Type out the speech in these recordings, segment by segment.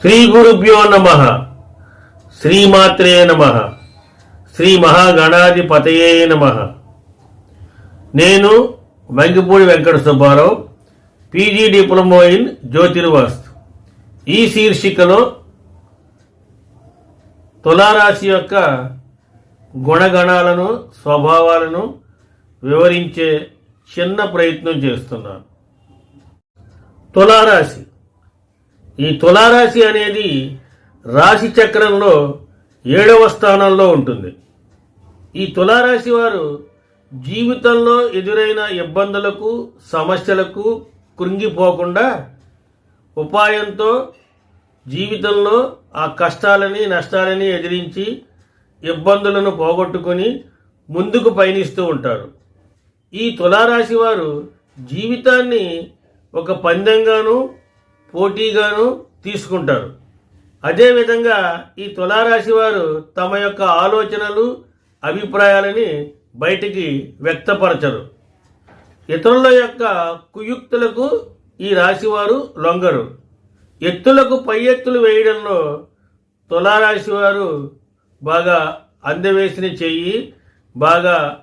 శ్రీ గురుభ్యో నమ. శ్రీమాత్రే నమ. శ్రీ మహాగణాధిపతయే నమ. నేను Venkapudi Venkata Subbarao PG diploma in జ్యోతిర్వాస్తు. ఈ శీర్షికలో తులారాశి యొక్క గుణగణాలను స్వభావాలను వివరించే చిన్న ప్రయత్నం చేస్తున్నాను. తులారాశి ఈ తులారాశి అనేది రాశి చక్రంలో ఏడవ స్థానంలో ఉంటుంది. ఈ తులారాశి వారు జీవితంలో ఎదురైన ఇబ్బందులకు సమస్యలకు కృంగిపోకుండా ఉపాయంతో జీవితంలో ఆ కష్టాలని నష్టాలని ఎదిరించి ఇబ్బందులను పోగొట్టుకొని ముందుకు పయనిస్తూ ఉంటారు. ఈ తులారాశి వారు జీవితాన్ని ఒక పందెంగాను పోటీగాను తీసుకుంటారు. అదేవిధంగా ఈ తులారాశి వారు తమ యొక్క ఆలోచనలు అభిప్రాయాలని బయటికి వ్యక్తపరచరు. ఇతరుల యొక్క కుయుక్తులకు ఈ రాశివారు లొంగరు. ఎత్తులకు పై ఎత్తులు వేయడంలో తులారాశి వారు బాగా అందవేసిన చెయ్యి బాగా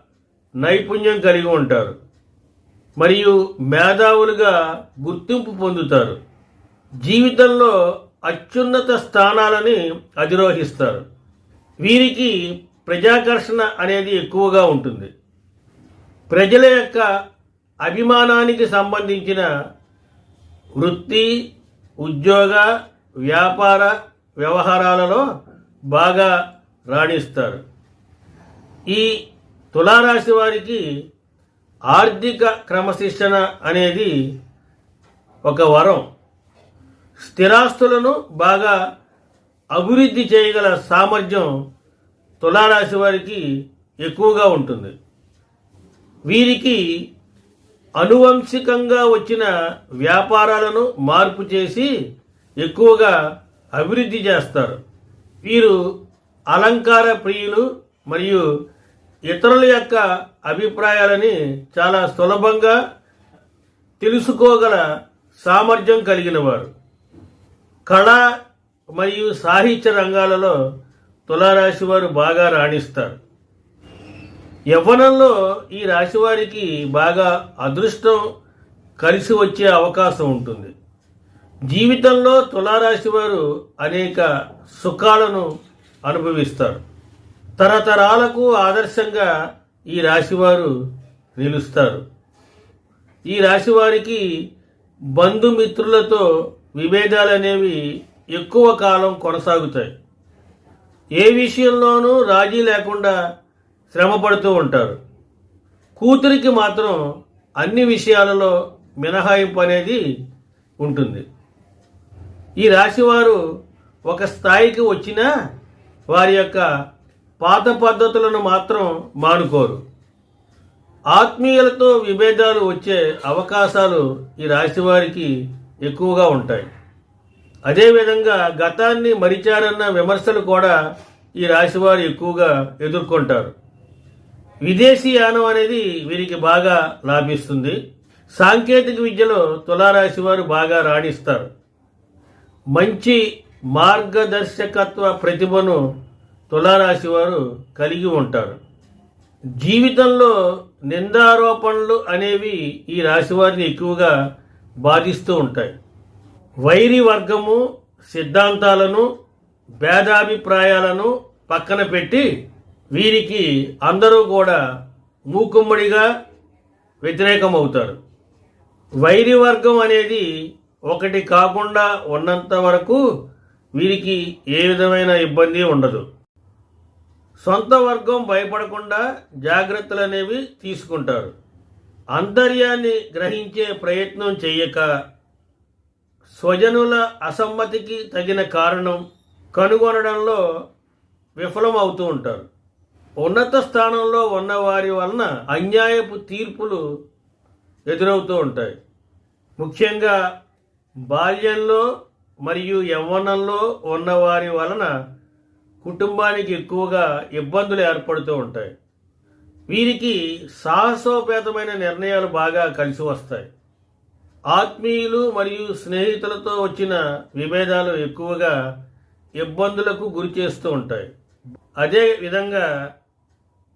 నైపుణ్యం కలిగి ఉంటారు. మరియు మేధావులుగా గుర్తింపు పొందుతారు. జీవితంలో అత్యున్నత స్థానాలని అధిరోహిస్తారు. వీరికి ప్రజాకర్షణ అనేది ఎక్కువగా ఉంటుంది. ప్రజల యొక్క అభిమానానికి సంబంధించిన వృత్తి ఉద్యోగ వ్యాపార వ్యవహారాలలో బాగా రాణిస్తారు. ఈ తులారాశి వారికి ఆర్థిక క్రమశిక్షణ అనేది ఒక వరం. స్థిరాస్తులను బాగా అభివృద్ధి చేయగల సామర్థ్యం తులారాశి వారికి ఎక్కువగా ఉంటుంది. వీరికి అనువంశికంగా వచ్చిన వ్యాపారాలను మార్పు చేసి ఎక్కువగా అభివృద్ధి చేస్తారు. వీరు అలంకార ప్రియులు మరియు ఇతరుల యొక్క అభిప్రాయాలని చాలా సులభంగా తెలుసుకోగల సామర్థ్యం కలిగిన వారు. కళ మరియు సాహిత్య రంగాలలో తులారాశి వారు బాగా రాణిస్తారు. యవ్వనంలో ఈ రాశి వారికి బాగా అదృష్టం కలిసి వచ్చే అవకాశం ఉంటుంది. జీవితంలో తులారాశి వారు అనేక సుఖాలను అనుభవిస్తారు. తరతరాలకు ఆదర్శంగా ఈ రాశివారు నిలుస్తారు. ఈ రాశివారికి బంధుమిత్రులతో విభేదాలు అనేవి ఎక్కువ కాలం కొనసాగుతాయి. ఏ విషయంలోనూ రాజీ లేకుండా శ్రమ పడుతూ ఉంటారు. కూతురికి మాత్రం అన్ని విషయాలలో మినహాయింపు అనేది ఉంటుంది. ఈ రాశివారు ఒక స్థాయికి వచ్చినా వారి యొక్క పాత పద్ధతులను మాత్రం మానుకోరు. ఆత్మీయులతో విభేదాలు వచ్చే అవకాశాలు ఈ రాశివారికి ఎక్కువగా ఉంటాయి. అదేవిధంగా గతాన్ని మరిచారన్న విమర్శలు కూడా ఈ రాశివారు ఎక్కువగా ఎదుర్కొంటారు. విదేశీ యానం అనేది వీరికి బాగా లాభిస్తుంది. సాంకేతిక విద్యలో తులారాశి వారు బాగా రాణిస్తారు. మంచి మార్గదర్శకత్వ ప్రతిభను తులారాశి వారు కలిగి ఉంటారు. జీవితంలో నిందారోపణలు అనేవి ఈ రాశివారిని ఎక్కువగా బాధిస్తూ ఉంటాయి. వైరి వర్గము సిద్ధాంతాలను భేదాభిప్రాయాలను పక్కన పెట్టి వీరికి అందరూ కూడా మూకుమ్మడిగా వ్యతిరేకమవుతారు. వైరి వర్గం అనేది ఒకటి కాకుండా ఉన్నంత వరకు వీరికి ఏ విధమైన ఇబ్బంది ఉండదు. సొంత వర్గం భయపడకుండా జాగ్రత్తలు అనేవి తీసుకుంటారు. అంతర్యాన్ని గ్రహించే ప్రయత్నం చేయక స్వజనుల అసమ్మతికి తగిన కారణం కనుగొనడంలో విఫలం అవుతూ ఉంటారు. ఉన్నత స్థానంలో ఉన్నవారి వలన అన్యాయపు తీర్పులు ఎదురవుతూ ఉంటాయి. ముఖ్యంగా బాల్యంలో మరియు యవ్వనంలో ఉన్నవారి వలన కుటుంబానికి ఎక్కువగా ఇబ్బందులు ఏర్పడుతూ ఉంటాయి. వీరికి సాహసోపేతమైన నిర్ణయాలు బాగా కలిసి వస్తాయి. ఆత్మీయులు మరియు స్నేహితులతో వచ్చిన విభేదాలు ఎక్కువగా ఇబ్బందులకు గురి చేస్తూ ఉంటాయి. అదే విధంగా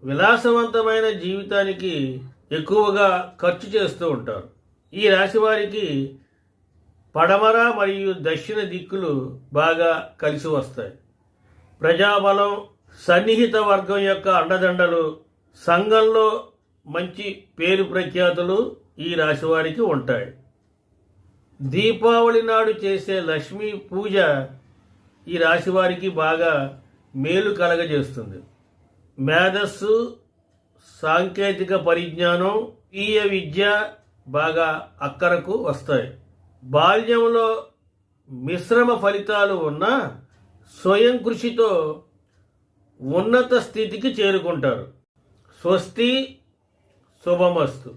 విలాసవంతమైన జీవితానికి ఎక్కువగా ఖర్చు చేస్తూ ఉంటారు. ఈ రాశి వారికి పడమర మరియు దక్షిణ దిక్కులు బాగా కలిసి వస్తాయి. ప్రజాబలం సన్నిహిత వర్గం యొక్క అండదండలు సంఘంలో మంచి పేరు ప్రఖ్యాతులు ఈ రాశి వారికి ఉంటాయి. దీపావళి నాడు చేసే లక్ష్మీ పూజ ఈ రాశి వారికి బాగా మేలు కలగజేస్తుంది. మేధస్సు సాంకేతిక పరిజ్ఞానం ఈయ విద్య బాగా అక్కరకు వస్తాయి. బాల్యంలో మిశ్రమ ఫలితాలు ఉన్నా స్వయం కృషితో ఉన్నత స్థితికి చేరుకుంటారు. स्वस्ति शुभमस्तु।